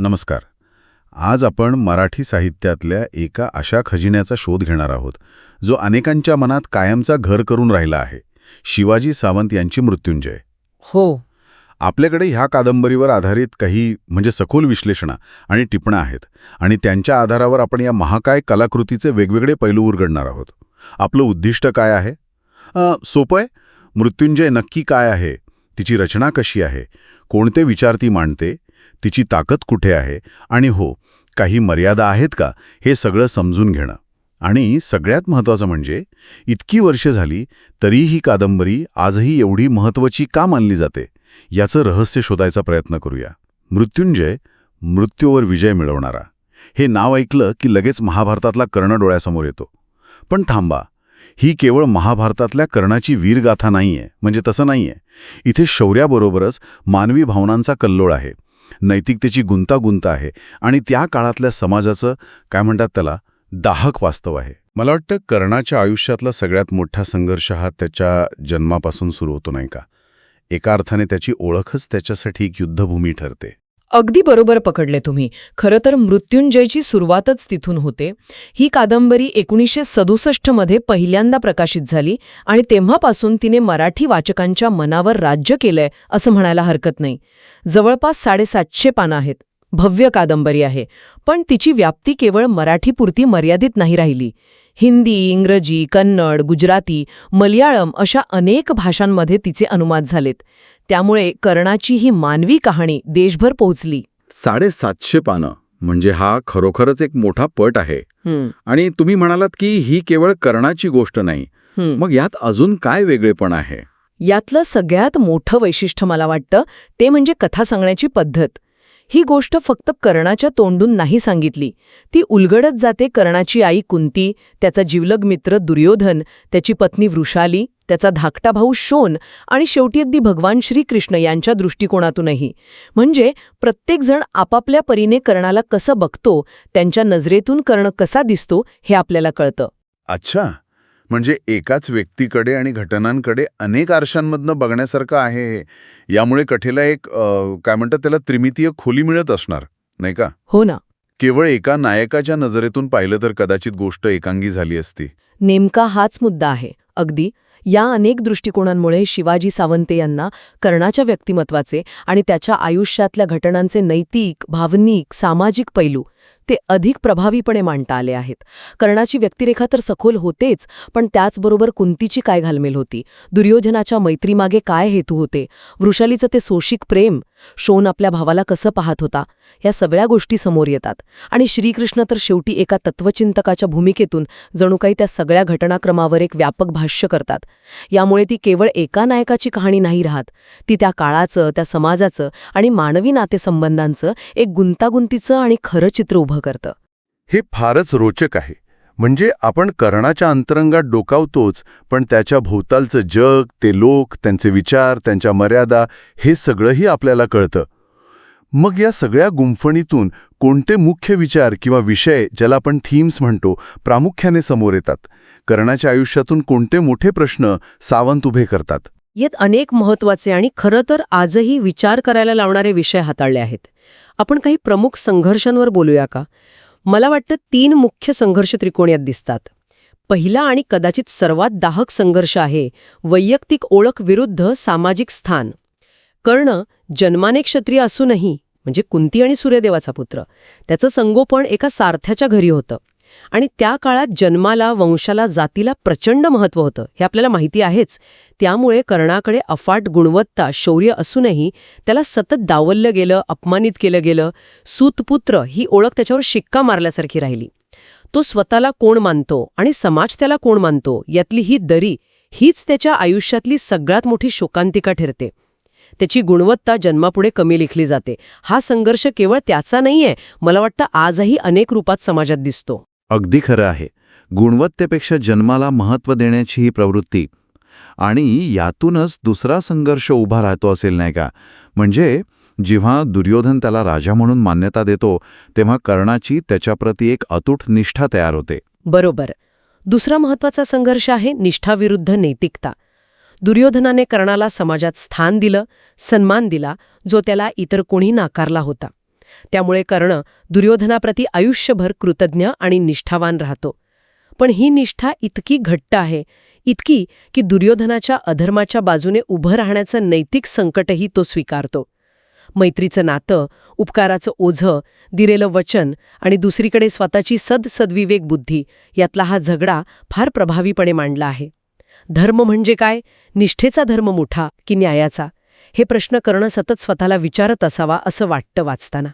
नमस्कार. आज आपण मराठी साहित्यातल्या एका अशा खजिन्याचा शोध घेणार आहोत जो अनेकांच्या मनात कायमचा घर करून राहिला आहे. शिवाजी सावंत यांची मृत्युंजय. हो. आपल्याकडे ह्या कादंबरीवर आधारित काही म्हणजे सखोल विश्लेषणं आणि टिपणं आहेत आणि त्यांच्या आधारावर आपण या महाकाय कलाकृतीचे वेगवेगळे पैलू उरगडणार आहोत. आपलं उद्दिष्ट काय आहे? सोपं आहे? मृत्युंजय नक्की काय आहे? तिची रचना कशी आहे? कोणते विचार ती मांडते? तिची ताकद कुठे आहे? आणि हो काही मर्यादा आहेत का? हे सगळं समजून घेणं. आणि सगळ्यात महत्त्वाचं म्हणजे इतकी वर्षे झाली तरी ही कादंबरी आजही एवढी महत्त्वाची का मानली जाते? याचं रहस्य शोधायचा प्रयत्न करूया. मृत्युंजय मृत्यूवर विजय मिळवणारा. हे नाव ऐकलं की लगेच महाभारतातला कर्ण डोळ्यासमोर येतो. पण थांबा ही केवळ महाभारतातल्या कर्णाची वीरगाथा नाहीये म्हणजे तसं नाहीये. इथे शौर्याबरोबरच मानवी भावनांचा कल्लोळ आहे. नैतिकतेची गुंतागुंत आहे. आणि त्या काळातल्या समाजाचं काय म्हणतात त्याला दाहक वास्तव आहे. मला वाटतं कर्णाच्या आयुष्यातला सगळ्यात मोठा संघर्ष हा त्याच्या जन्मापासून सुरू होतो नाही का? एका अर्थाने त्याची ओळखच त्याच्यासाठी एक युद्धभूमी ठरते. अगदी बरोबर पकडले तुम्ही. खरं तर मृत्युंजयची सुरुवातच तिथून होते. ही कादंबरी एकोणीसशे सदुसष्टमध्ये पहिल्यांदा प्रकाशित झाली आणि तेव्हापासून तिने मराठी वाचकांच्या मनावर राज्य केलंय असं म्हणायला हरकत नाही. जवळपास साडेसातशे पानं आहेत. भव्य कादंबरी आहे. पण तिची व्याप्ती केवळ मराठीपुरती मर्यादित नाही राहिली. हिंदी इंग्रजी कन्नड गुजराती मल्याळम अशा अनेक भाषांमध्ये तिचे अनुवाद झालेत. त्यामुळे कर्णाची ही मानवी कहाणी देशभर पोहोचली. साडेसातशे पानं म्हणजे हा खरोखरच एक मोठा पट आहे. आणि तुम्ही म्हणालात की ही केवळ कर्णाची गोष्ट नाही. मग यात अजून काय वेगळेपण आहे? यातलं सगळ्यात मोठं वैशिष्ट्य मला वाटतं ते म्हणजे कथा सांगण्याची पद्धत. ही गोष्ट फक्त कर्णाच्या तोंडून नाही सांगितली. ती उलगडत जाते कर्णाची आई कुंती त्याचा जीवलग मित्र दुर्योधन त्याची पत्नी वृषाली त्याचा धाकटा भाऊ शोन आणि शेवटी अगदी भगवान श्रीकृष्ण यांच्या दृष्टिकोनातूनही. म्हणजे प्रत्येकजण आपापल्या परीने कर्णाला कसं बघतो त्यांच्या नजरेतून कर्ण कसा दिसतो हे आपल्याला कळतं. अच्छा. म्हणजे एकाच व्यक्तीकडे आणि घटनांकडे अनेक आरशांमधनं बघण्यासारखं आहे हे. यामुळे कथेला एक काय म्हणतात त्याला त्रिमितीय खोली मिळत असणार नाही का? हो ना. केवळ एका नायकाच्या नजरेतून पाहिलं तर कदाचित गोष्ट एकांगी झाली असती. नेमका हाच मुद्दा आहे. अगदी या अनेक दृष्टिकोनांमुळे शिवाजी सावंते यांना कर्णाच्या व्यक्तिमत्वाचे आणि त्याच्या आयुष्यातल्या घटनांचे नैतिक भावनिक सामाजिक पैलू ते अधिक प्रभावीपणे मांडता आले आहेत. कर्णाची व्यक्तिरेखा तर सखोल होतेच पण त्याचबरोबर कुंतीची काय घालमेल होती? दुर्योधनाच्या मैत्रीमागे काय हेतू होते? वृषालीचं ते सोशिक प्रेम शोन आपल्या भावाला कसं पाहत होता? या सगळ्या गोष्टी समोर येतात. आणि श्रीकृष्ण तर शेवटी एका तत्वचिंतकाच्या भूमिकेतून जणू काही त्या सगळ्या घटनाक्रमावर एक व्यापक भाष्य करतात. यामुळे ती केवळ एका नायकाची कहाणी नाही राहत. ती त्या काळाचं त्या समाजाचं आणि मानवी नातेसंबंधांचं एक गुंतागुंतीचं आणि खरं चित्र उभं करतं. हे फारच रोचक आहे. म्हणजे आपण कर्णाच्या अंतरंगात डोकावतोच पण त्याच्या भोवतालचं जग ते लोक त्यांचे विचार त्यांच्या मर्यादा हे सगळंही आपल्याला कळतं. मग या सगळ्या गुंफणीतून कोणते मुख्य विचार किंवा विषय ज्याला आपण थीम्स म्हणतो प्रामुख्याने समोर येतात? कर्णाच्या आयुष्यातून कोणते मोठे प्रश्न सावंत उभे करतात? यात अनेक महत्त्वाचे आणि खरं तर आजही विचार करायला लावणारे विषय हाताळले आहेत. आपण काही प्रमुख संघर्षांवर बोलूया का? मला वाटतं तीन मुख्य संघर्ष त्रिकोण यात दिसतात. पहिला आणि कदाचित सर्वात दाहक संघर्ष आहे वैयक्तिक ओळख विरुद्ध सामाजिक स्थान. कर्ण जन्माने क्षत्रिय असूनही म्हणजे कुंती आणि सूर्यदेवाचा पुत्र त्याचं संगोपन एका सारथ्याच्या घरी होतं. आणि त्या काळात जन्माला वंशाला जातीला प्रचंड महत्त्व होतं. हे आपल्याला माहिती आहेच. त्यामुळे कर्णाकडे अफाट गुणवत्ता शौर्य असूनही त्याला सतत डावललं गेलं अपमानित केलं गेलं. सूतपुत्र ही ओळख त्याच्यावर शिक्का मारल्यासारखी राहिली. तो स्वतःला कोण मानतो आणि समाज त्याला कोण मानतो यातली ही दरी हीच त्याच्या आयुष्यातली सगळ्यात मोठी शोकांतिका ठरते. त्याची गुणवत्ता जन्मापुढे कमी लिखली जाते. हा संघर्ष केवळ त्याचा नाहीये मला वाटतं आजही अनेक रूपात समाजात दिसतो. अगदी खरं आहे. गुणवत्तेपेक्षा जन्माला महत्त्व देण्याची ही प्रवृत्ती आणि यातूनच दुसरा संघर्ष उभा राहतो असेल नाही का? म्हणजे जेव्हा दुर्योधन त्याला राजा म्हणून मान्यता देतो तेव्हा कर्णाची त्याच्याप्रती एक अतूट निष्ठा तयार होते. बरोबर. दुसरा महत्त्वाचा संघर्ष आहे निष्ठाविरुद्ध नैतिकता. दुर्योधनाने कर्णाला समाजात स्थान दिलं सन्मान दिला जो त्याला इतर कोणी नाकारला होता. त्यामुळे कर्ण दुर्योधनाप्रती आयुष्यभर कृतज्ञ आणि निष्ठावान राहतो. पण ही निष्ठा इतकी घट्ट आहे इतकी की दुर्योधनाच्या अधर्माच्या बाजूने उभं राहण्याचं नैतिक संकटही तो स्वीकारतो. मैत्रीचं नातं उपकाराचं ओझं दिलेलं वचन आणि दुसरीकडे स्वतःची सद सद्विवेक बुद्धी यातला हा झगडा फार प्रभावीपणे मांडला आहे. धर्म म्हणजे काय? निष्ठेचा धर्म मोठा की न्यायाचा? हे प्रश्न करणं सतत स्वतःला विचारत असावा असं वाटतं वाचताना.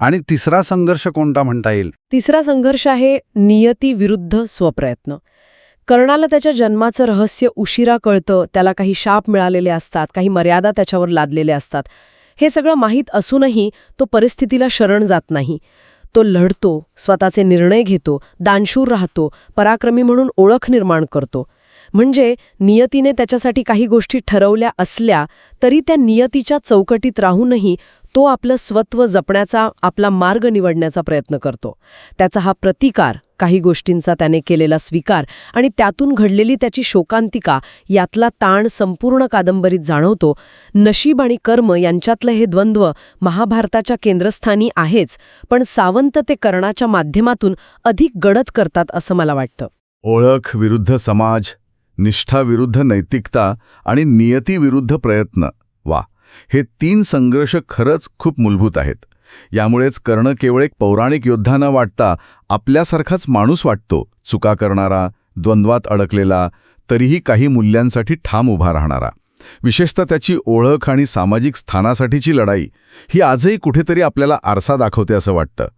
आणि तिसरा संघर्ष कोणता म्हणता येईल? तिसरा संघर्ष आहे नियती विरुद्ध स्वप्रयत्न. कर्णाला त्याच्या जन्माचं रहस्य उशिरा कळतं त्याला काही शाप मिळालेले असतात काही मर्यादा त्याच्यावर लादलेल्या असतात. हे सगळं माहीत असूनही तो परिस्थितीला शरण जात नाही. तो लढतो स्वतःचे निर्णय घेतो दानशूर राहतो पराक्रमी म्हणून ओळख निर्माण करतो. म्हणजे नियतीने त्याच्यासाठी काही गोष्टी ठरवल्या असल्या तरी त्या नियतीच्या चौकटीत राहूनही तो आपलं स्वत्व जपण्याचा आपला मार्ग निवडण्याचा प्रयत्न करतो. त्याचा हा प्रतिकार काही गोष्टींचा त्याने केलेला स्वीकार आणि त्यातून घडलेली त्याची शोकांतिका यातला ताण संपूर्ण कादंबरीत जाणवतो. नशीब आणि कर्म यांच्यातलं हे द्वंद्व महाभारताच्या केंद्रस्थानी आहेच पण सावंत ते कर्णाच्या माध्यमातून अधिक गडद करतात असं मला वाटतं. ओळख विरुद्ध समाज निष्ठाविरुद्ध नैतिकता आणि नियती विरुद्ध प्रयत्न. वा! हे तीन संघर्ष खरंच खूप मूलभूत आहेत. यामुळेच कर्ण केवळ एक पौराणिक योद्धा न वाटता आपल्यासारखाच माणूस वाटतो चुका करणारा द्वंद्वात अडकलेला तरीही काही मूल्यांसाठी ठाम उभा राहणारा. विशेषतः त्याची ओळख आणि सामाजिक स्थानासाठीची लढाई ही आजही कुठेतरी आपल्याला आरसा दाखवते असं वाटतं.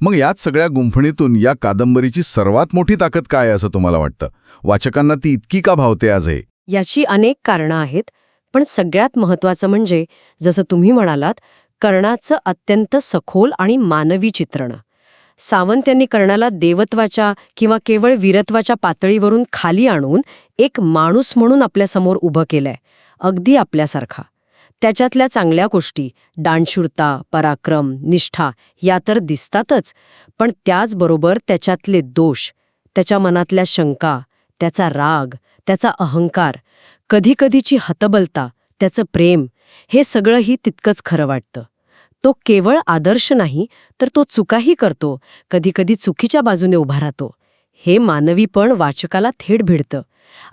मग याच सगळ्या गुंफणीतून या कादंबरीची सर्वात मोठी ताकद काय असं तुम्हाला वाटतं? वाचकांना ती इतकी का भावते आजही याची अनेक कारणं आहेत पण सगळ्यात महत्त्वाचं म्हणजे जसं तुम्ही म्हणालात कर्णाचं अत्यंत सखोल आणि मानवी चित्रण. सावंत यांनी कर्णाला देवत्वाच्या किंवा केवळ वीरत्वाच्या पातळीवरून खाली आणून एक माणूस म्हणून आपल्यासमोर उभं केलंय अगदी आपल्यासारखा. त्याच्यातल्या चांगल्या गोष्टी दानशूरता पराक्रम निष्ठा या तर दिसतातच पण त्याचबरोबर त्याच्यातले दोष त्याच्या मनातल्या शंका त्याचा राग त्याचा अहंकार कधीकधीची हतबलता त्याचं प्रेम हे सगळंही तितकंच खरं वाटतं. तो केवळ आदर्श नाही तर तो चुकाही करतो कधीकधी चुकीच्या बाजूने उभा राहतो. हे मानवीपण वाचकाला थेट भिडतं.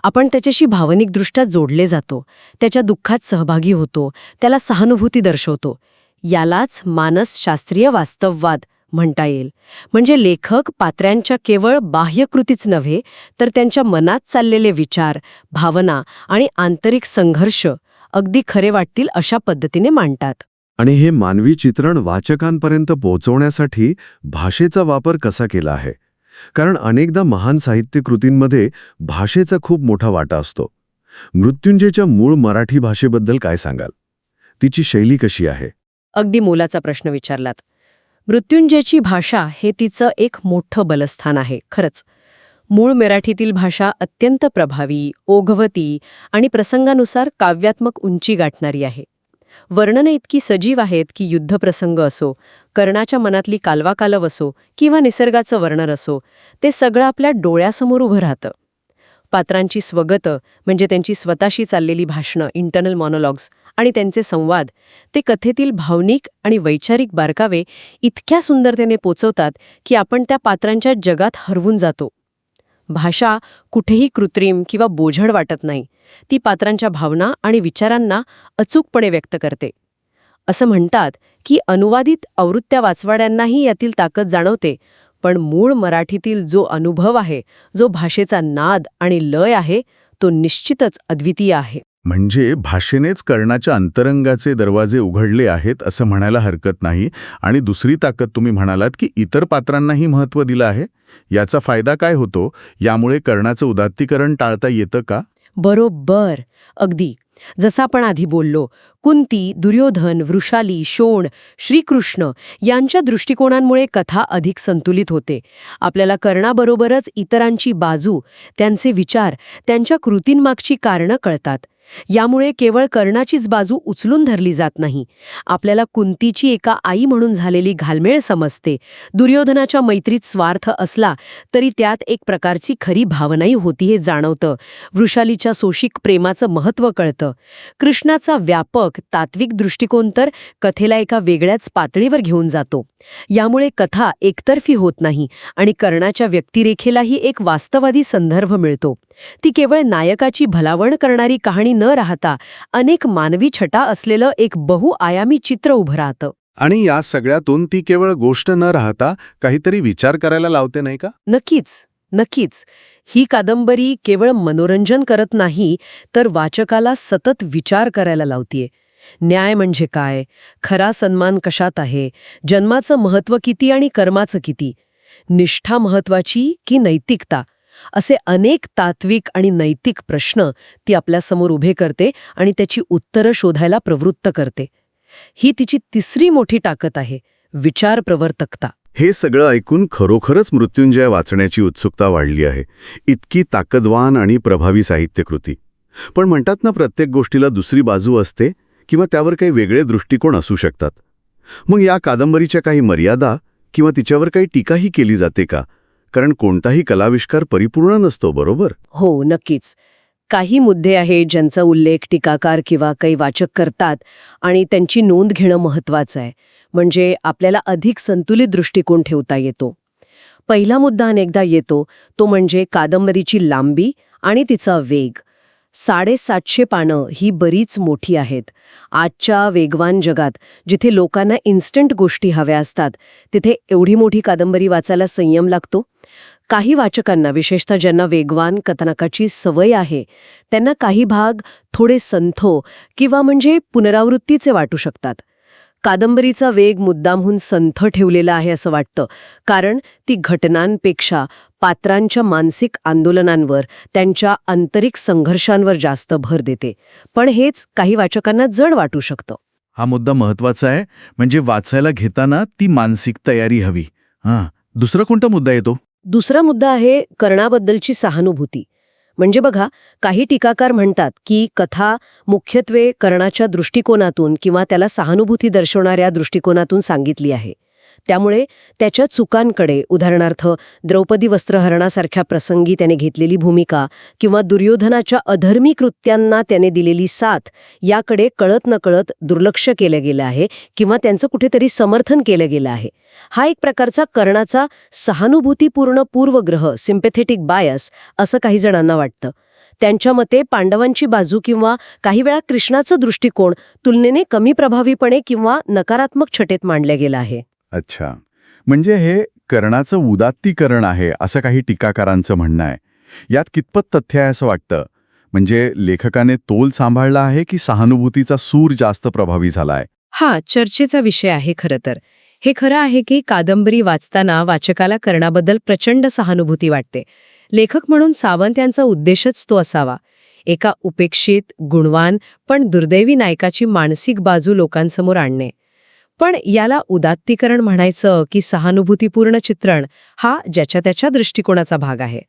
आपण त्याच्याशी भावनिकदृष्ट्या जोडले जातो त्याच्या दुःखात सहभागी होतो त्याला सहानुभूती दर्शवतो. यालाच मानसशास्त्रीय वास्तववाद म्हणता येईल. म्हणजे लेखक पात्र्यांच्या केवळ बाह्यकृतीच नव्हे तर त्यांच्या मनात चाललेले विचार भावना आणि आंतरिक संघर्ष अगदी खरे वाटतील अशा पद्धतीने मांडतात. आणि हे मानवी चित्रण वाचकांपर्यंत पोहोचवण्यासाठी भाषेचा वापर कसा केला आहे? कारण अनेकदा महान साहित्य कृतींमध्ये भाषेचा खूप मोठा वाटा असतो. मृत्युंजयच्या मूळ मराठी भाषेबद्दल काय सांगाल? तिची शैली कशी आहे? अगदी मोलाचा प्रश्न विचारलात. मृत्युंजयची भाषा हे तिचं एक मोठं बलस्थान आहे खरंच. मूळ मराठीतील भाषा अत्यंत प्रभावी ओघवती आणि प्रसंगानुसार काव्यात्मक उंची गाठणारी आहे. वर्णनं इतकी सजीव आहेत की युद्धप्रसंग असो कर्णाच्या मनातली कालवाकालव असो किंवा निसर्गाचं वर्णन असो ते सगळं आपल्या डोळ्यासमोर उभं राहतं. पात्रांची स्वगत म्हणजे त्यांची स्वतःशी चाललेली भाषणं इंटरनल मॉनोलॉग्स आणि त्यांचे संवाद ते कथेतील भावनिक आणि वैचारिक बारकावे इतक्या सुंदरतेने पोचवतात की आपण त्या पात्रांच्या जगात हरवून जातो. भाषा कुठेही कृत्रिम किंवा बोझड वाटत नाही. ती पात्रांच्या भावना आणि विचारांना अचूकपणे व्यक्त करते. असं म्हणतात की अनुवादित आवृत्त्या वाचवाड्यांनाही यातील ताकद जाणवते पण मूळ मराठीतील जो अनुभव आहे जो भाषेचा नाद आणि लय आहे तो निश्चितच अद्वितीय आहे. म्हणजे भाषेनेच कर्णाच्या अंतरंगाचे दरवाजे उघडले आहेत असं म्हणायला हरकत नाही. आणि दुसरी ताकद तुम्ही म्हणालात की इतर पात्रांनाही महत्त्व दिलं आहे? याचा फायदा काय होतो? यामुळे कर्णाचं उदात्तीकरण टाळता येतं का? बरोबर. अगदी. जसं आपण आधी बोललो कुंती दुर्योधन वृषाली शोण श्रीकृष्ण यांच्या दृष्टिकोनांमुळे कथा अधिक संतुलित होते. आपल्याला कर्णाबरोबरच इतरांची बाजू त्यांचे विचार त्यांच्या कृतींमागची कारणं कळतात. यामुळे केवळ कर्णाचीच बाजू उचलून धरली जात नाही. आपल्याला कुंतीची एका आई म्हणून झालेली घालमेळ समजते. दुर्योधनाच्या मैत्रीत स्वार्थ असला तरी त्यात एक प्रकारची खरी भावनाही होती हे जाणवतं. वृषालीच्या सोशिक प्रेमाचं महत्त्व कळतं. कृष्णाचा व्यापक तात्विक दृष्टिकोन तर कथेला एका वेगळ्याच पातळीवर घेऊन जातो. यामुळे कथा एकतर्फी होत नाही आणि कर्णाच्या व्यक्तिरेखेलाही एक वास्तवादी संदर्भ मिळतो. ती केवळ नायकाची भलावण करणारी कहाणी न राहता अनेक मानवी छटा असलेलं एक बहुआयामी चित्र उभं राहतं. आणि या सगळ्यातून ती केवळ गोष्ट न राहता काहीतरी विचार करायला लावते नाही का? नक्कीच नक्कीच. ही कादंबरी केवळ मनोरंजन करत नाही तर वाचकाला सतत विचार करायला लावतीये. न्याय म्हणजे काय? खरा सन्मान कशात आहे? जन्माचं महत्त्व किती आणि कर्माचं किती? निष्ठा महत्वाची की नैतिकता? असे अनेक तात्विक आणि नैतिक प्रश्न ती आपल्यासमोर उभे करते आणि त्याची उत्तरं शोधायला प्रवृत्त करते. ही तिची तिसरी मोठी ताकद आहे विचार प्रवर्तकता. हे सगळं ऐकून खरोखरच मृत्युंजय वाचण्याची उत्सुकता वाढली आहे. इतकी ताकदवान आणि प्रभावी साहित्यकृती. पण म्हणतात ना प्रत्येक गोष्टीला दुसरी बाजू असते किंवा त्यावर काही वेगळे दृष्टिकोन असू शकतात. मग या कादंबरीच्या काही मर्यादा किंवा तिच्यावर काही टीकाही केली जाते का? कारण कोणताही कलाविष्कार परिपूर्ण नसतो बरोबर? हो नक्कीच. काही मुद्दे आहेत ज्यांचा उल्लेख टीकाकार किंवा काही वाचक करतात आणि त्यांची नोंद घेणं महत्त्वाचं आहे. म्हणजे आपल्याला अधिक संतुलित दृष्टिकोन ठेवता येतो. पहिला मुद्दा अनेकदा येतो तो म्हणजे कादंबरीची लांबी आणि तिचा वेग. साडेसातशे पानं ही बरीच मोठी आहेत. आजच्या वेगवान जगात जिथे लोकांना इन्स्टंट गोष्टी हव्या असतात तिथे एवढी मोठी कादंबरी वाचायला संयम लागतो? काही वाचकांना विशेषतः ज्यांना वेगवान कथनकाची सवय आहे त्यांना काही भाग थोडे संथो किंवा म्हणजे पुनरावृत्तीचे वाटू शकतात. कादंबरीचा वेग मुद्दामहून संथ ठेवलेला आहे असं वाटतं. कारण ती घटनांपेक्षा पात्रांच्या मानसिक आंदोलनांवर त्यांच्या आंतरिक संघर्षांवर जास्त भर देते. पण हेच काही वाचकांना जड वाटू शकतं. हा मुद्दा महत्त्वाचा आहे. म्हणजे वाचायला घेताना ती मानसिक तयारी हवी. हां. दुसरा कोणता मुद्दा येतो दुसरा मुद्दा आहे कर्णाबद्दलची सहानुभूती. म्हणजे बघा काही टीकाकार म्हणतात की कथा मुख्यत्वे कर्णाच्या दृष्टिकोनातून किंवा त्याला सहानुभूती दर्शवणाऱ्या दृष्टिकोनातून सांगितली आहे. त्यामुळे त्याच्या चुकांकडे उदाहरणार्थ द्रौपदी वस्त्रहरणासारख्या प्रसंगी त्याने घेतलेली भूमिका किंवा दुर्योधनाच्या अधर्मी कृत्यांना त्याने दिलेली साथ याकडे कळत नकळत दुर्लक्ष केलं गेलं आहे किंवा त्यांचं कुठेतरी समर्थन केलं गेलं आहे. हा एक प्रकारचा कर्णाचा सहानुभूतीपूर्ण पूर्वग्रह सिम्पॅथेटिक बायस असं काही जणांना वाटतं. त्यांच्या मते पांडवांची बाजू किंवा काही वेळा कृष्णाचं दृष्टिकोन तुलनेने कमी प्रभावीपणे किंवा नकारात्मक छटेत मांडलं गेलं आहे. अच्छा. म्हणजे हे कर्णाचं उदात्तीकरण आहे असं काही टीकाकारांचं म्हणणं आहे. यात कितपत तथ्य आहे असं वाटतं? म्हणजे लेखकाने तोल सांभाळला आहे की सहानुभूतीचा सूर जास्त प्रभावी झालाय? हा चर्चेचा विषय आहे खरं तर. हे खरं आहे की कादंबरी वाचताना वाचकाला कर्णाबद्दल प्रचंड सहानुभूती वाटते. लेखक म्हणून सावंत यांचा उद्देशच तो असावा. एका उपेक्षित गुणवान पण दुर्दैवी नायकाची मानसिक बाजू लोकांसमोर आणणे. पण याला उदात्तीकरण म्हणायचं की सहानुभूतीपूर्ण चित्रण हा ज्याच्या त्याच्या दृष्टिकोनाचा भाग आहे.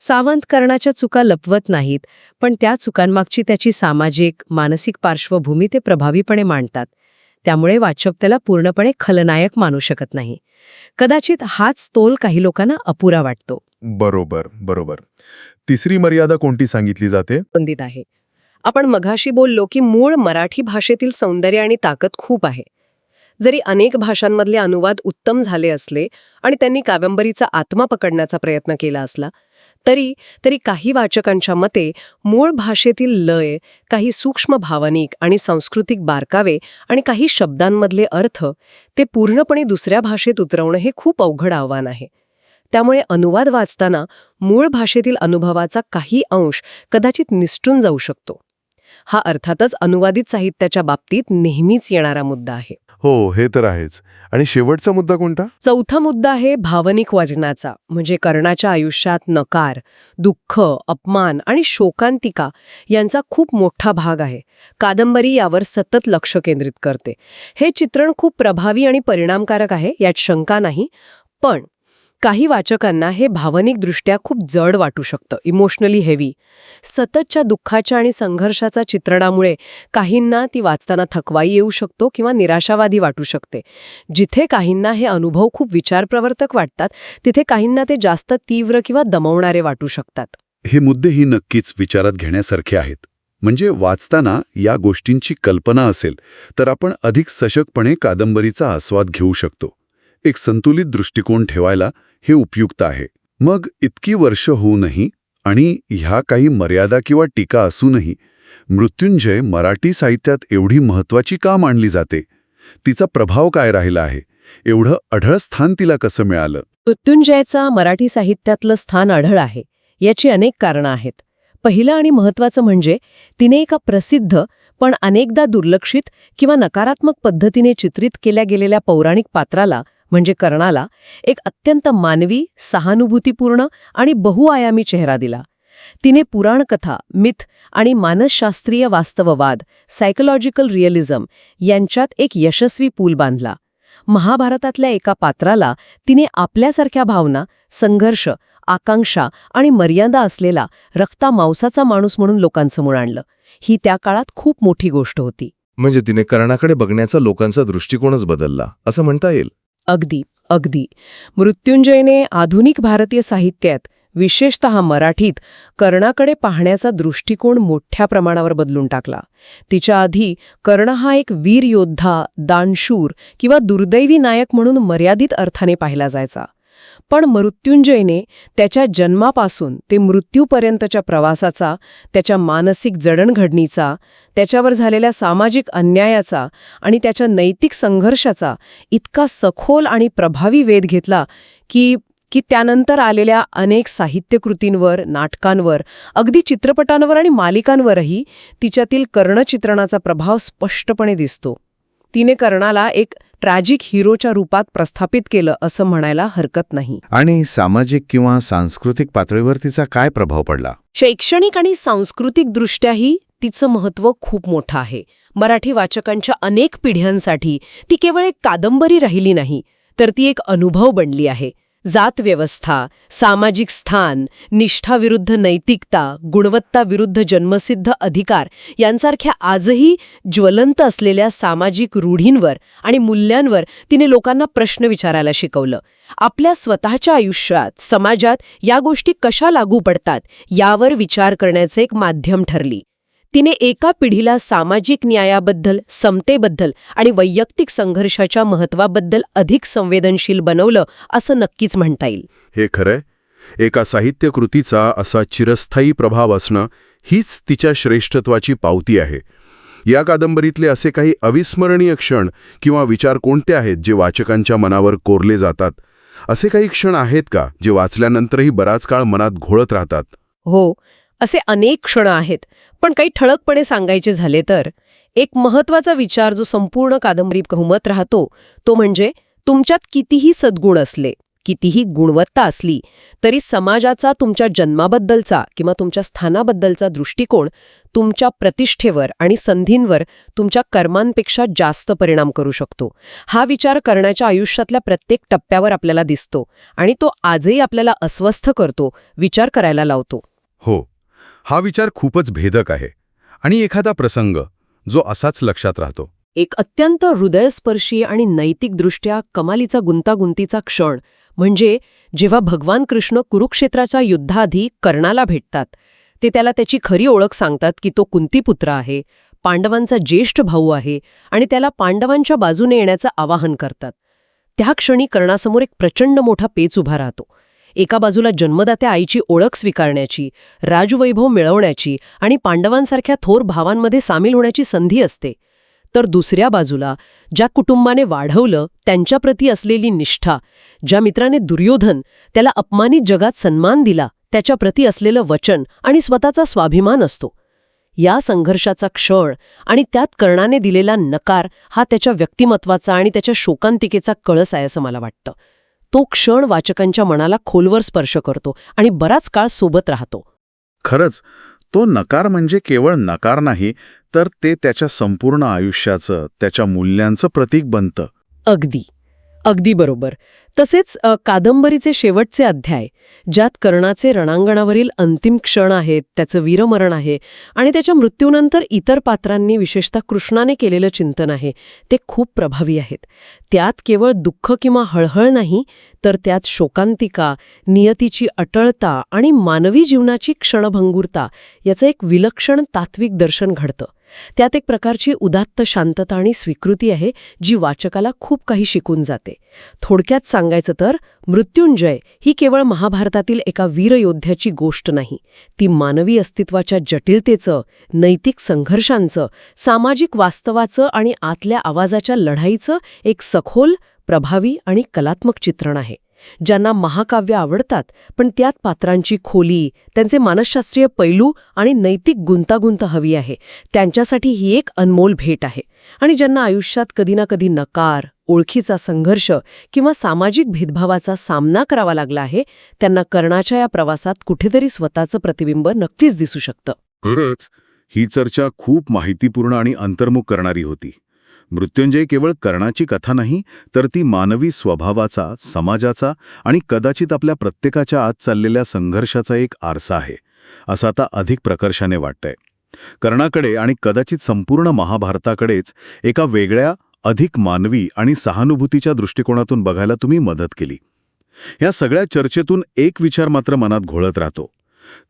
सावंत कर्णाच्या चुका लपवत नाहीत पण त्या चुकांमागची त्याची सामाजिक मानसिक पार्श्वभूमी ते प्रभावीपणे मांडतात. त्यामुळे वाचक त्याला पूर्णपणे खलनायक मानू शकत नाही. कदाचित हाच तोल काही लोकांना अपुरा वाटतो. बरोबर बरोबर. तिसरी मर्यादा कोणती सांगितली जाते? आहे. आपण मघाशी बोललो की मूळ मराठी भाषेतील सौंदर्य आणि ताकद खूप आहे. जरी अनेक भाषांमधले अनुवाद उत्तम झाले असले आणि त्यांनी कादंबरीचा आत्मा पकडण्याचा प्रयत्न केला असला तरी तरी काही वाचकांच्या मते मूळ भाषेतील लय काही सूक्ष्म भावनिक आणि सांस्कृतिक बारकावे आणि काही शब्दांमधले अर्थ ते पूर्णपणे दुसऱ्या भाषेत उतरवणं हे खूप अवघड आव्हान आहे. त्यामुळे अनुवाद वाचताना मूळ भाषेतील अनुभवाचा काही अंश कदाचित निसटून जाऊ शकतो. हा अर्थातच अनुवादित साहित्याच्या बाबतीत नेहमीच येणारा मुद्दा आहे. हो हे तर आहेच. आणि शेवटचा मुद्दा कोणता? चौथा मुद्दा आहे भावनिक वजनाचा म्हणजे कर्णाच्या आयुष्यात नकार दुःख अपमान आणि शोकांतिका यांचा खूप मोठा भाग आहे. कादंबरी यावर सतत लक्ष केंद्रित करते. हे चित्रण खूप प्रभावी आणि परिणामकारक आहे यात शंका नाही. पण काही वाचकांना हे भावनिकदृष्ट्या खूप जड वाटू शकतं इमोशनली हेवी सततच्या दुःखाच्या आणि संघर्षाचा चित्रणामुळे काहींना ती वाचताना थकवाई येऊ शकतो किंवा निराशावादी वाटू शकते. जिथे काहींना हे अनुभव खूप विचारप्रवर्तक वाटतात तिथे काहींना ते जास्त तीव्र किंवा दमवणारे वाटू शकतात. हे मुद्देही नक्कीच विचारात घेण्यासारखे आहेत. म्हणजे वाचताना या गोष्टींची कल्पना असेल तर आपण अधिक सशकपणे कादंबरीचा आस्वाद घेऊ शकतो. एक संतुलित दृष्टिकोन ठेवायला हे उपयुक्त आहे. मग इतकी वर्ष होऊनही आणि ह्या काही मर्यादा किंवा टीका असूनही मृत्युंजय मराठी साहित्यात एवढी महत्वाची का मानली जाते? तिचा प्रभाव काय राहिला आहे? एवढं अढळ स्थान तिला कसं मिळालं? मृत्युंजयचा मराठी साहित्यातलं स्थान आढळ आहे याची अनेक कारणं आहेत. पहिलं आणि महत्त्वाचं म्हणजे तिने एका प्रसिद्ध पण अनेकदा दुर्लक्षित किंवा नकारात्मक पद्धतीने चित्रित केल्या गेलेल्या पौराणिक पात्राला म्हणजे कर्णाला एक अत्यंत मानवी सहानुभूतीपूर्ण आणि बहुआयामी चेहरा दिला. तिने पुराणकथा मिथ आणि मानसशास्त्रीय वास्तववाद सायकोलॉजिकल रिअलिझम यांच्यात एक यशस्वी पूल बांधला. महाभारतातल्या एका पात्राला तिने आपल्यासारख्या भावना संघर्ष आकांक्षा आणि मर्यादा असलेला रक्ता मांसाचा माणूस म्हणून लोकांसमोर आणलं. ही त्या काळात खूप मोठी गोष्ट होती. म्हणजे तिने कर्णाकडे बघण्याचा लोकांचा दृष्टिकोनच बदलला असं म्हणता येईल? अगदी अगदी. मृत्युंजयने आधुनिक भारतीय साहित्यात विशेषत मराठीत कर्णाकडे पाहण्याचा दृष्टिकोन मोठ्या प्रमाणावर बदलून टाकला. तिच्या आधी कर्ण हा एक वीर योद्धा दानशूर किंवा दुर्दैवी नायक म्हणून मर्यादित अर्थाने पाहिला जायचा. पण मृत्युंजयने त्याच्या जन्मापासून ते मृत्यूपर्यंतच्या प्रवासाचा त्याच्या मानसिक जडणघडणीचा त्याच्यावर झालेल्या सामाजिक अन्यायाचा आणि त्याच्या नैतिक संघर्षाचा इतका सखोल आणि प्रभावी वेध घेतला की की त्यानंतर आलेल्या अनेक साहित्यकृतींवर नाटकांवर अगदी चित्रपटांवर आणि मालिकांवरही तिच्यातील कर्णचित्रणाचा प्रभाव स्पष्टपणे दिसतो. तिने कर्णाला एक ट्रॅजिक हिरोच्या रूपात प्रस्थापित केलं असं म्हणायला हरकत नाही. आणि सामाजिक किंवा सांस्कृतिक पातळीवर तिचा काय प्रभाव पडला? शैक्षणिक आणि सांस्कृतिकदृष्ट्याही तिचं महत्त्व खूप मोठं आहे. मराठी वाचकांच्या अनेक पिढ्यांसाठी ती केवळ एक कादंबरी राहिली नाही तर ती एक अनुभव बनली आहे. जातव्यवस्था सामाजिक स्थान निष्ठाविरुद्ध नैतिकता गुणवत्ता विरुद्ध जन्मसिद्ध अधिकार यांसारख्या आजही ज्वलंत असलेल्या सामाजिक रूढींवर आणि मूल्यांवर तिने लोकांना प्रश्न विचारायला शिकवलं. आपल्या स्वतःच्या आयुष्यात समाजात या गोष्टी कशा लागू पडतात यावर विचार करण्याचे एक माध्यम ठरली. तिने एका पिढीला सामाजिक न्यायाबद्दल समतेबद्दल आणि वैयक्तिक संघर्षाच्या महत्वाबद्दल अधिक संवेदनशील बनवलं असं नक्कीच म्हणता येईल. हे खरंय? एका साहित्यकृतीचा असा चिरस्थायी प्रभाव असणं हीच तिच्या श्रेष्ठत्वाची पावती आहे. या कादंबरीतले असे काही अविस्मरणीय क्षण किंवा विचार कोणते आहेत जे वाचकांच्या मनावर कोरले जातात? असे काही क्षण आहेत का जे वाचल्यानंतरही बराच काळ मनात घोळत राहतात? हो असे अनेक क्षण आहेत. पण काही ठळकपणे सांगायचे झाले तर एक महत्त्वाचा विचार जो संपूर्ण कादंबरी गहुमत राहतो तो म्हणजे तुमच्यात कितीही सद्गुण असले कितीही गुणवत्ता असली तरी समाजाचा तुमच्या जन्माबद्दलचा किंवा तुमच्या स्थानाबद्दलचा दृष्टिकोन तुमच्या प्रतिष्ठेवर आणि संधींवर तुमच्या कर्मांपेक्षा जास्त परिणाम करू शकतो. हा विचार करण्याच्या आयुष्यातल्या प्रत्येक टप्प्यावर आपल्याला दिसतो आणि तो आजही आपल्याला अस्वस्थ करतो विचार करायला लावतो. हो. हा विचार खूपच भेदक आहे. आणि एखादा प्रसंग जो असाच लक्षात राहतो. एक अत्यंत हृदयस्पर्शी आणि नैतिकदृष्ट्या कमालीचा गुंतागुंतीचा क्षण म्हणजे जेव्हा भगवान कृष्ण कुरुक्षेत्राच्या युद्धाआधी कर्णाला भेटतात ते त्याला त्याची खरी ओळख सांगतात की तो कुंतीपुत्र आहे पांडवांचा ज्येष्ठ भाऊ आहे आणि त्याला पांडवांच्या बाजूने येण्याचं आवाहन करतात. त्या क्षणी कर्णासमोर एक प्रचंड मोठा पेच उभा राहतो. एका बाजूला जन्मदात्या आईची ओळख स्वीकारण्याची राजवैभव मिळवण्याची आणि पांडवांसारख्या थोर भावांमध्ये सामील होण्याची संधी असते. तर दुसऱ्या बाजूला ज्या कुटुंबाने वाढवलं त्यांच्याप्रती असलेली निष्ठा ज्या मित्राने दुर्योधन त्याला अपमानित जगात सन्मान दिला त्याच्याप्रती असलेलं वचन आणि स्वतःचा स्वाभिमान असतो. या संघर्षाचा क्षण आणि त्यात कर्णाने दिलेला नकार हा त्याच्या व्यक्तिमत्वाचा आणि त्याच्या शोकांतिकेचा कळस आहे असं मला वाटतं. तो क्षण वाचकांच्या मनाला खोलवर स्पर्श करतो आणि बराच काळ सोबत राहतो. खरंच तो नकार म्हणजे केवळ नकार नाही तर ते त्याच्या संपूर्ण आयुष्याचं त्याच्या मूल्यांचं प्रतीक बनतं. अगदी. अगदी बरोबर. तसेच कादंबरीचे शेवटचे अध्याय ज्यात कर्णाचे रणांगणावरील अंतिम क्षण आहेत त्याचं वीरमरण आहे आणि त्याच्या मृत्यूनंतर इतर पात्रांनी विशेषतः कृष्णाने केलेलं चिंतन आहे ते खूप प्रभावी आहेत. त्यात केवळ दुःख किंवा हळहळ नाही तर त्यात शोकांतिका नियतीची अटळता आणि मानवी जीवनाची क्षणभंगुरता याचं एक विलक्षण तात्विक दर्शन घडतं. त्यात एक प्रकारची उदात्त शांतता आणि स्वीकृती आहे जी वाचकाला खूप काही शिकून जाते. थोडक्यात सांगायचं तर मृत्युंजय ही केवळ महाभारतातील एका वीरयोद्ध्याची गोष्ट नाही. ती मानवी अस्तित्वाच्या जटिलतेचं नैतिक संघर्षांचं सामाजिक वास्तवाचं आणि आतल्या आवाजाच्या लढाईचं एक सखोल प्रभावी आणि कलात्मक चित्रण आहे. ज्यांना महाकाव्य आवडतात पण त्यात पात्रांची खोली त्यांचे मानसशास्त्रीय पैलू आणि नैतिक गुंतागुंत हवी आहे. त्यांच्यासाठी ही एक अनमोल भेट आहे. आणि ज्यांना आयुष्यात कधी ना कधी नकार ओळखीचा संघर्ष किंवा सामाजिक भेदभावाचा सामना करावा लागला आहे त्यांना कर्णाच्या या प्रवासात कुठेतरी स्वतःचं प्रतिबिंब नक्कीच दिसू शकतं. खरंच ही चर्चा खूप माहितीपूर्ण आणि अंतर्मुख करणारी होती. मृत्युंजय केवळ कर्णाची कथा नाही तर ती मानवी स्वभावाचा समाजाचा आणि कदाचित आपल्या प्रत्येकाच्या आत चाललेल्या संघर्षाचा एक आरसा आहे असं आता अधिक प्रकर्षाने वाटतंय. कर्णाकडे आणि कदाचित संपूर्ण महाभारताकडेच एका वेगळ्या अधिक मानवी आणि सहानुभूतीच्या दृष्टिकोनातून बघायला तुम्ही मदत केली. या सगळ्या चर्चेतून एक विचार मात्र मनात घोळत राहतो.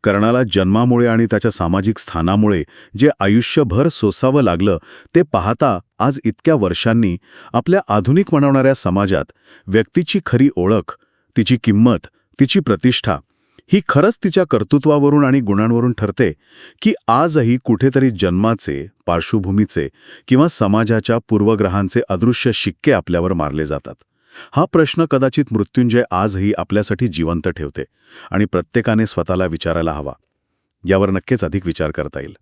कर्णाला जन्मामुळे आणि त्याच्या सामाजिक स्थानामुळे जे आयुष्यभर सोसावं लागलं ते पाहता आज इतक्या वर्षांनी आपल्या आधुनिक म्हणवणाऱ्या समाजात व्यक्तीची खरी ओळख तिची किंमत तिची प्रतिष्ठा ही खरंच तिच्या कर्तृत्वावरून आणि गुणांवरून ठरते की आजही कुठेतरी जन्माचे पार्श्वभूमीचे किंवा समाजाच्या पूर्वग्रहांचे अदृश्य शिक्के आपल्यावर मारले जातात. हा प्रश्न कदाचित मृत्युंजय आजही आपल्यासाठी जिवंत ठेवते आणि प्रत्येकाने स्वतःला विचारायला हवा. यावर नक्कीच अधिक विचार करता येईल.